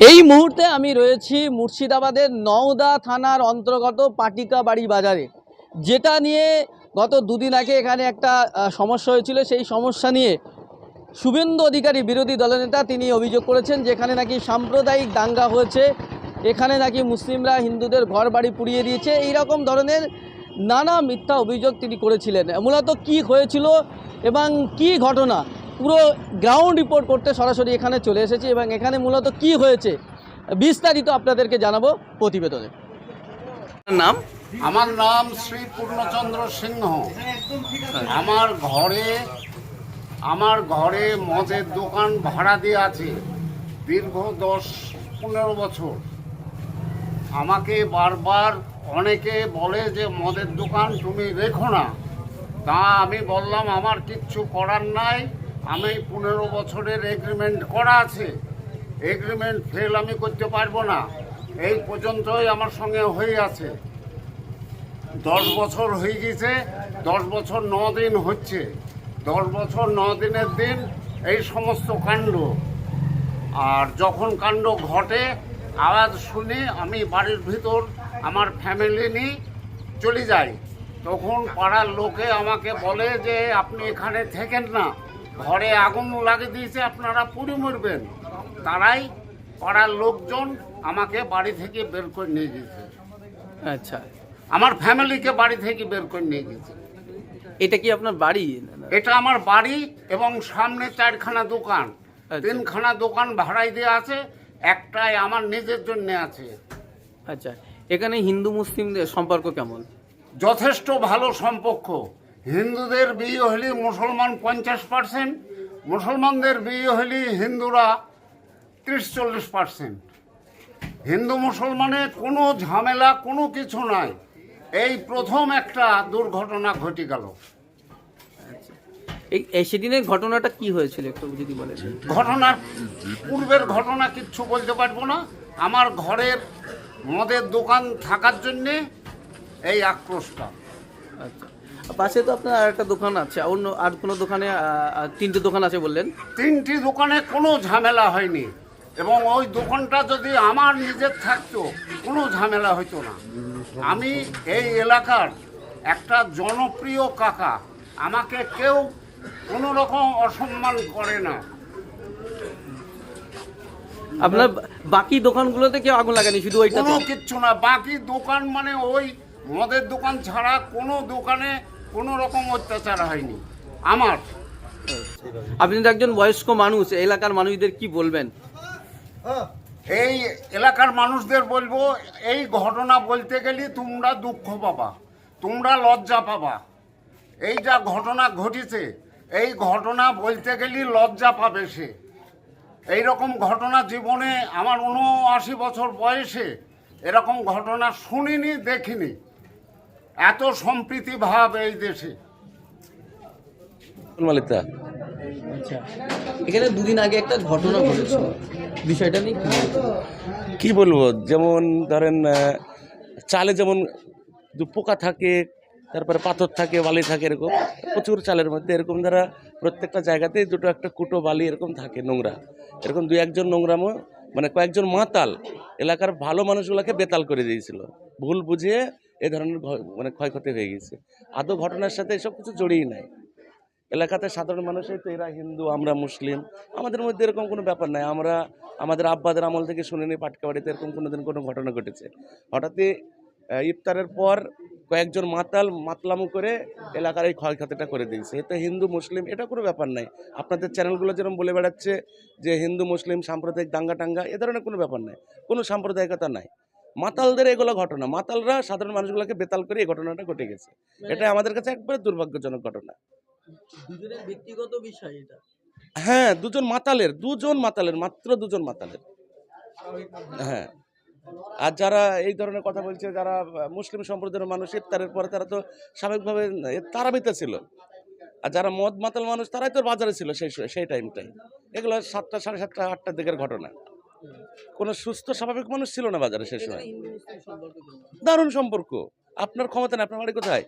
এই মুহূর্তে আমি রয়েছি মুর্শিদাবাদের নওদা থানার অন্তর্গত পাটিকা বাড়ি বাজারে। যেটা নিয়ে গত দুদিন আগে এখানে একটা সমস্যা হয়েছিল। সেই সমস্যা নিয়ে শুভেন্দু অধিকারী বিরোধী দলনেতা তিনি অভিযোগ করেছেন যেখানে নাকি সাম্প্রদায়িক দাঙ্গা হয়েছে, এখানে নাকি মুসলিমরা হিন্দুদের ঘর বাড়ি পুড়িয়ে দিয়েছে। এই রকম ধরনের নানা মিথ্যা অভিযোগ তিনি করেছিলেন। মূলত কি হয়েছিল এবং কি ঘটনা? পুরো গ্রাউন্ড রিপোর্ট করতে সরাসরি এখানে চলে এসেছি এবং এখানে মূলত কি হয়েছে বিস্তারিত আপনাদেরকে জানাব প্রতিবেদনে। নাম? আমার নাম শ্রী পূর্ণচন্দ্র সিংহ। আমার ঘরে আমার ঘরে মদের দোকান ভাড়া দিয়ে আছে দীর্ঘ দশ পনেরো বছর। আমাকে বারবার অনেকে বলে যে মদের দোকান তুমি রেখো না। তা আমি বললাম আমার কিচ্ছু করার নাই। আমি পনেরো বছরের এগ্রিমেন্ট করা আছে। এগ্রিমেন্ট ফেল আমি করতে পারব না। এই পর্যন্তই আমার সঙ্গে হয়ে আছে। দশ বছর হয়ে গেছে, দশ বছর ন দিন হচ্ছে। দশ বছর ন দিনের দিন এই সমস্ত কাণ্ড। আর যখন কাণ্ড ঘটে, আওয়াজ শুনে আমি বাড়ির ভিতর আমার ফ্যামিলি নিয়ে চলে যাই। তখন পাড়ার লোকে আমাকে বলে যে, আপনি এখানে থেকেন না। ঘরে আগুন লাগিয়ে দিয়েছে আপনারা পুড়ে মরবেন। তারাই পাড়ার লোকজন আমাকে বাড়ি থেকে বের করে নিয়ে গেছে। আচ্ছা। আমার ফ্যামিলিকে বাড়ি থেকে বের করে নিয়ে গেছে। এটা কি আপনার বাড়ি? এটা আমার বাড়ি এবং সামনে চারখানা দোকান। আচ্ছা। তিনখানা দোকান ভাড়াই দেওয়া আছে একটাই আমার নিজের জন্য আছে। আচ্ছা। এখানে হিন্দু মুসলিমদের সম্পর্ক কেমন? যথেষ্ট ভালো সম্পর্ক। হিন্দুদের বিয়ে হলে মুসলমান পঞ্চাশ পার্সেন্ট মুসলমানদের বিয়ে হলে হিন্দুরা ত্রিশ চল্লিশ পার্সেন্ট। হিন্দু মুসলমানের কোনো ঝামেলা কোনো কিছু নাই। এই প্রথম একটা দুর্ঘটনা ঘটে গেল। এই এই সেদিনের ঘটনাটা কি হয়েছিল একটু যদি বলেন? ঘটনার পূর্বের ঘটনা কিচ্ছু বলতে পারব না। আমার ঘরের মদের দোকান থাকার জন্যে এই আক্রোশটা। আচ্ছা। পাশে তো আপনার আর একটা দোকান আছে অন্য আর কোনো দোকানে তিনটে দোকান আছে বললেন? তিনটি দোকানে কোনো ঝামেলা হয়নি এবং ওই দোকানটা যদি আমার নিজের থাকতো কোনো ঝামেলা হতো না। আমি এই এলাকার একটা জনপ্রিয় কাকা আমাকে কেউ কোনো রকম অসম্মান করে না। আপনার বাকি দোকানগুলোতে কেউ আগুন লাগানি শুধু ওইটা কোনো কিচ্ছু না বাকি দোকান মানে ওই মদের দোকান ছাড়া কোনো দোকানে কোনো রকম অত্যাচার হয়নি। আমার। আপনি তো একজন বয়স্ক মানুষ এলাকার মানুষদের কি বলবেন? এই এলাকার মানুষদের বলব এই ঘটনা বলতে গেলে তোমরা দুঃখ পাবা তোমরা লজ্জা পাবা। এই যা ঘটনা ঘটেছে এই ঘটনা বলতে গেলে লজ্জা পাবে সে। এই রকম ঘটনা জীবনে আমার উনআশি বছর বয়সে এরকম ঘটনা শুনিনি দেখিনি। এত সম্প্রীতি ভাব এই দেশে। আচ্ছা। এখানে দুদিন আগে একটা ঘটনা ঘটেছিল। বিষয়টা নিয়ে কি? বলব? যেমন ধরেন চালে যেমন দু পোকা থাকে তারপরে পাথর থাকে বালি থাকে এরকম প্রচুর চালের মধ্যে এরকম দ্বারা প্রত্যেকটা জায়গাতেই দুটো একটা কুটো বালি এরকম থাকে নোংরা। এরকম দুই একজন নোংরামো মানে কয়েকজন মাতাল এলাকার ভালো মানুষগুলোকে বেতাল করে দিয়েছিল। ভুল বুঝিয়ে এ ধরনের মানে ক্ষয়ক্ষতি হয়ে গেছে আদৌ ঘটনার সাথে এসব কিছু জড়িয়ে নাই। এলাকাতে সাধারণ মানুষই তো এরা হিন্দু, আমরা মুসলিম। আমাদের মধ্যে এরকম কোনো ব্যাপার নাই। আমরা, আমাদের আব্বাদের আমল থেকে শুনে নিই পাটকা বাড়িতে এরকম কোনো দিন কোনো ঘটনা ঘটেছে। হঠাৎই ইফতারের পর কয়েকজন মাতাল মাতলামু করে এলাকার এই ক্ষয়ক্ষতিটা করে দিয়েছে। এতে হিন্দু, মুসলিম, এটা কোনো ব্যাপার নাই। আপনাদের চ্যানেলগুলো যেরকম বলে বেড়াচ্ছে যে হিন্দু, মুসলিম, সাম্প্রদায়িক দাঙ্গা টাঙ্গা, এ ধরনের কোনো ব্যাপার নাই। কোনো সাম্প্রদায়িকতা নাই। মাতালদের এগুলো ঘটনা। মাতালরা সাধারণ মানুষগুলোকে বেতাল করে এই ঘটনাটা ঘটে গেছে। এটা আমাদের কাছে একবারে দুর্ভাগ্যজনক ঘটনা। দুজনের ব্যক্তিগত বিষয় এটা। হ্যাঁ দুজন মাতালের দুজন মাতালের মাত্র দুজন মাতালের। হ্যাঁ। আর যারা এই ধরনের কথা বলছে যারা মুসলিম সম্প্রদায়ের মানুষ ইফতারের পরে তারা তো স্বাভাবিকভাবে তারাবিতে ছিল। আর যারা মদ মাতাল মানুষ তারাই তো বাজারে ছিল সেই সেই টাইমটাই এগুলো সাতটা সাড়ে সাতটা আটটার দিকের ঘটনা। কোনো সুস্থ স্বাভাবিক মানুষ ছিল না বাজারে সেই সময়? দারুণ সম্পর্ক। আপনার ক্ষমতা নেই আপনার বাড়ি কোথায়?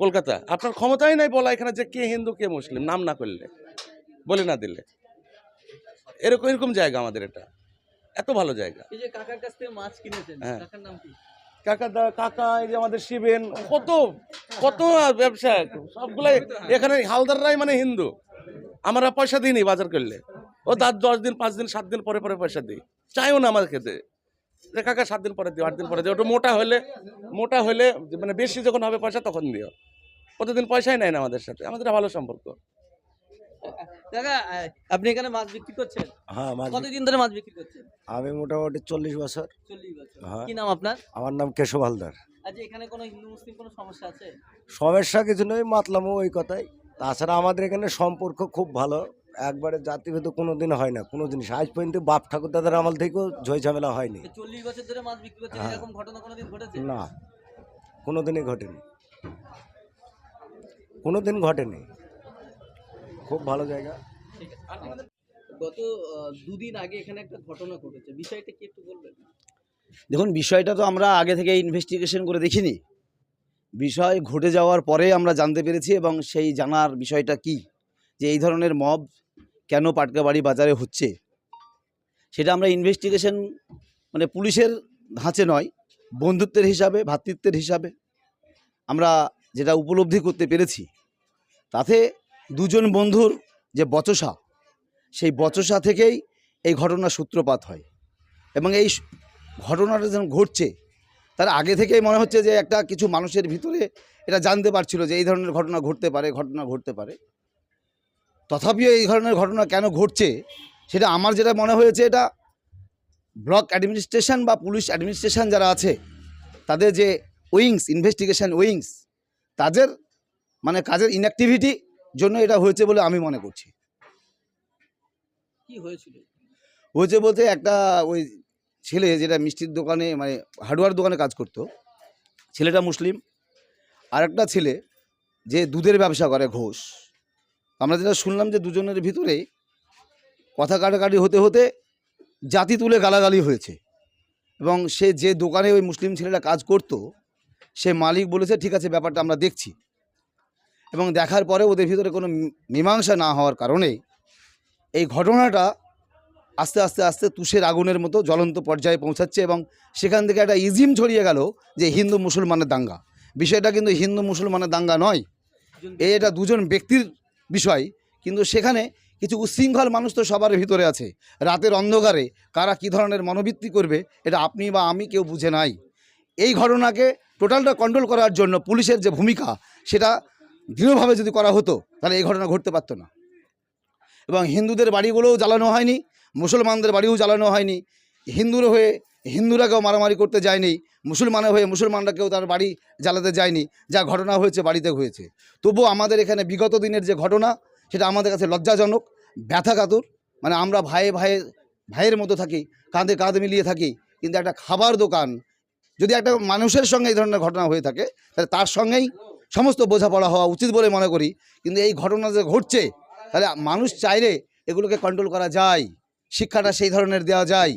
কলকাতা। আপনার ক্ষমতাই নাই বলা এখানে যে কে হিন্দু কে মুসলিম নাম না করলে বলে না দিলে। এরকম এরকম জায়গা আমাদের এটা। এত ভালো জায়গা। হ্যাঁ। কাকা দা কাকা এই যে আমাদের শিবেন কত কত ব্যবসা সবগুলাই এখানে হালদাররাই মানে হিন্দু। আমরা পয়সা দিই নি বাজার করলে। ও তার দশ দিন পাঁচ দিন সাত দিন পরে পরে পয়সা দিই। চাইও না আমার খেতে যে কাকা সাত দিন পরে দিও আট দিন পরে দিও। ওটা মোটা হলে মোটা হলে মানে বেশি যখন হবে পয়সা তখন দিও। প্রতিদিন পয়সাই নেয় না আমাদের সাথে? আমাদের ভালো সম্পর্ক। কাকা আপনি এখানে মাছ বিক্রি করছেন? হ্যাঁ মাঝি কতদিন ধরে মাছ বিক্রি করছেন? আমি মোটামুটি চল্লিশ বছর। চল্লিশ বছর। হ্যাঁ। কি নাম আপনার? আমার নাম কেশব হালদার। আচ্ছা এখানে কোনো হিন্দু মুসলিম কোনো সমস্যা আছে? সমস্যা কিছু মাতলামও ওই কথাই। তাছাড়া আমাদের এখানে সম্পর্ক খুব ভালো। একবারে জাতিভেদ কোনো দিন হয় না কোনো জিনিস। আজ পর্যন্ত বাপ ঠাকুর দাদার আমল থেকেও ঝই ঝামেলা হয়নি। চল্লিশ বছর ধরে মাছ বিক্রি করছেন হ্যাঁ। এরকম ঘটনা কোনোদিন ঘটেছে? না কোনো দিনই ঘটেনি। কোনো দিন ঘটেনি। খুব ভালো জায়গা। গত দুদিন আগে এখানে একটা ঘটনা ঘটেছে বিষয়টা কি একটু বলবেন? দেখুন বিষয়টা তো আমরা আগে থেকে ইনভেস্টিগেশন করে দেখিনি। বিষয় ঘটে যাওয়ার পরে আমরা জানতে পেরেছি এবং সেই জানার বিষয়টা কি? যে এই ধরনের মব কেন পাটকাবাড়ি বাজারে হচ্ছে? সেটা আমরা ইনভেস্টিগেশন মানে পুলিশের ধাঁচে নয়, বন্ধুত্বের হিসাবে ভ্রাতৃত্বের হিসাবে আমরা যেটা উপলব্ধি করতে পেরেছি। তাতে দুজন বন্ধুর যে বচসা, সেই বচসা থেকেই এই ঘটনার সূত্রপাত হয় এবং এই ঘটনাটা যখন ঘটছে, তার আগে থেকেই মনে হচ্ছে যে একটা কিছু মানুষের ভিতরে এটা জানতে পারছিল যে এই ধরনের ঘটনা ঘটতে পারে, ঘটনা ঘটতে পারে। তথাপিও এই ধরনের ঘটনা কেন ঘটছে সেটা আমার যেটা মনে হয়েছে এটা ব্লক অ্যাডমিনিস্ট্রেশন বা পুলিশ অ্যাডমিনিস্ট্রেশন যারা আছে তাদের যে উইংস ইনভেস্টিগেশন উইংস তাদের মানে কাজের ইনঅ্যাক্টিভিটি জন্য এটা হয়েছে বলে আমি মনে করছি। কি হয়েছিল? হয়েছে বলতে একটা ওই ছেলে যেটা মিষ্টির দোকানে মানে হার্ডওয়্যার দোকানে কাজ করতো ছেলেটা মুসলিম আর একটা ছেলে যে দুধের ব্যবসা করে ঘোষ আমরা যেটা শুনলাম যে দুজনের ভিতরে কথা কাটাকাটি হতে হতে জাতি তুলে গালাগালি হয়েছে। এবং সে যে দোকানে ওই মুসলিম ছেলেটা কাজ করত, সে মালিক বলেছে, ঠিক আছে, ব্যাপারটা আমরা দেখছি। এবং দেখার পরে ওদের ভিতরে কোনো মীমাংসা না হওয়ার কারণে এই ঘটনাটা আস্তে আস্তে আস্তে তুষের আগুনের মতো জ্বলন্ত পর্যায়ে পৌঁছাচ্ছে এবং সেখান থেকে একটা ইজিম ছড়িয়ে গেল যে হিন্দু মুসলমানের দাঙ্গা। বিষয়টা কিন্তু হিন্দু মুসলমানের দাঙ্গা নয়। এ এটা দুজন ব্যক্তির বিষয়। কিন্তু সেখানে কিছু উচ্ছৃঙ্খল মানুষ তো সবার ভিতরে আছে। রাতের অন্ধকারে কারা কী ধরনের মনোবৃত্তি করবে, এটা আপনি বা আমি কেউ বুঝে নাই। এই ঘটনাকে টোটালটা কন্ট্রোল করার জন্য পুলিশের যে ভূমিকা, সেটা দৃঢ়ভাবে যদি করা হতো, তাহলে এই ঘটনা ঘটতে পারতো না। এবং হিন্দুদের বাড়িগুলোও জ্বালানো হয়নি, মুসলমানদের বাড়িও জ্বালানো হয়নি। হিন্দুর হয়ে হিন্দুরা কেউ মারামারি করতে যায়নি মুসলমানের হয়ে মুসলমানরা কেউ তার বাড়ি জ্বালাতে যায়নি। যা ঘটনা হয়েছে, বাড়িতে হয়েছে। তবুও আমাদের এখানে বিগত দিনের যে ঘটনা, সেটা আমাদের কাছে লজ্জাজনক, ব্যথাকাতুর। মানে আমরা ভাইয়ে ভাইয়ে, ভাইয়ের মতো থাকি, কাঁধে কাঁধ মিলিয়ে থাকি, কিন্তু একটা খাবার দোকান, যদি একটা মানুষের সঙ্গে এই ধরনের ঘটনা হয়ে থাকে, তাহলে তার সঙ্গেই সমস্ত বোঝাপড়া হওয়া উচিত বলে মনে করি। কিন্তু এই ঘটনা যে ঘটছে, তাহলে মানুষ চাইলে এগুলোকে কন্ট্রোল করা যায়, শিক্ষাটা সেই ধরনের দেওয়া যায়।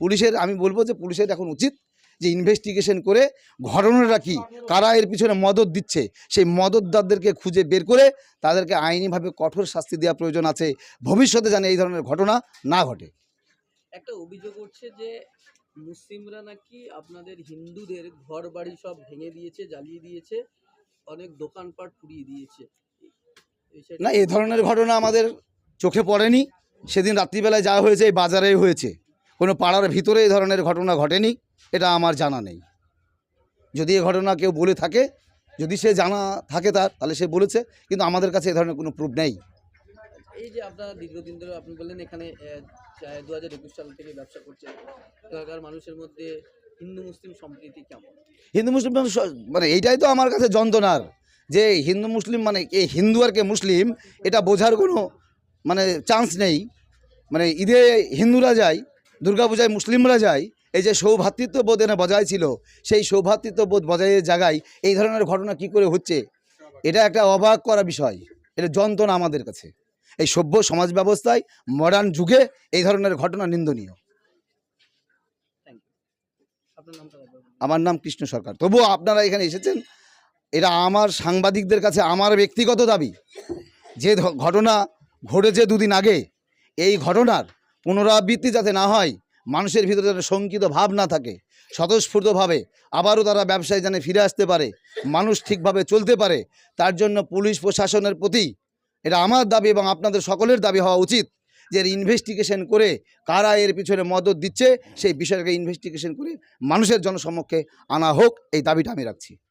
পুলিশের, আমি বলব যে পুলিশের এখন উচিত যে ইনভেস্টিগেশন করে ঘটনাটা কি কারা এর পিছনে মদত দিচ্ছে সেই মদতদারদেরকে খুঁজে বের করে তাদেরকে আইনিভাবে কঠোর শাস্তি দেওয়া প্রয়োজন আছে। ভবিষ্যতে যেন এই ধরনের ঘটনা না ঘটে। একটা অভিযোগ উঠছে যে মুসলিমরা নাকি আপনাদের হিন্দুদের ঘর বাড়ি সব ভেঙে দিয়েছে জ্বালিয়ে দিয়েছে অনেক দোকানপাট পুড়িয়ে দিয়েছে। না এ ধরনের ঘটনা আমাদের চোখে পড়েনি। সেদিন রাত্রিবেলায় যা হয়েছে এই বাজারেই হয়েছে। কোনো পাড়ার ভিতরে এই ধরনের ঘটনা ঘটেনি। এটা আমার জানা নেই। যদি এ ঘটনা কেউ বলে থাকে যদি সে জানা থাকে তার তাহলে সে বলেছে কিন্তু আমাদের কাছে এ ধরনের কোনো প্রুফ নেই। এই যে আপনারা দীর্ঘদিন ধরে আপনি বললেন এখানে দু হাজার একুশ সাল থেকে ব্যবসা করছেন এলাকার মানুষের মধ্যে হিন্দু মুসলিম সম্প্রীতি কেমন? হিন্দু মুসলিম মানে মানে এইটাই তো আমার কাছে যন্ত্রণার যে হিন্দু মুসলিম মানে কে হিন্দু আর কে মুসলিম এটা বোঝার কোনো মানে চান্স নেই। মানে ঈদে হিন্দুরা যায় দুর্গাপূজায় মুসলিমরা যায় এই যে সৌভ্রাতৃত্ববোধ এনে বজায় ছিল, সেই সৌভ্রাতৃত্ববোধ বজায়ের জায়গায় এই ধরনের ঘটনা কি করে হচ্ছে? এটা একটা অবাক করা বিষয়। এটা যন্ত্রণা আমাদের কাছে। এই সভ্য সমাজ ব্যবস্থায় মডার্ন যুগে এই ধরনের ঘটনা নিন্দনীয়। আমার নাম কৃষ্ণ সরকার। তবুও আপনারা এখানে এসেছেন, এটা আমার সাংবাদিকদের কাছে আমার ব্যক্তিগত দাবি যে ঘটনা ঘটেছে দুদিন আগে। এই ঘটনার পুনরাবৃত্তি যাতে না হয় মানুষের ভিতরে যেন শঙ্কিত ভাব না থাকে, স্বতঃস্ফূর্তভাবে আবারও তারা ব্যবসায় যেন ফিরে আসতে পারে, মানুষ ঠিকভাবে চলতে পারে, তার জন্য পুলিশ প্রশাসনের প্রতি এটা আমার দাবি এবং আপনাদের সকলের দাবি হওয়া উচিত যে ইনভেস্টিগেশন করে কারা এর পিছনে মদত দিচ্ছে, সেই বিষয়টাকে ইনভেস্টিগেশন করে মানুষের জনসমক্ষে আনা হোক, এই দাবিটা আমি রাখছি।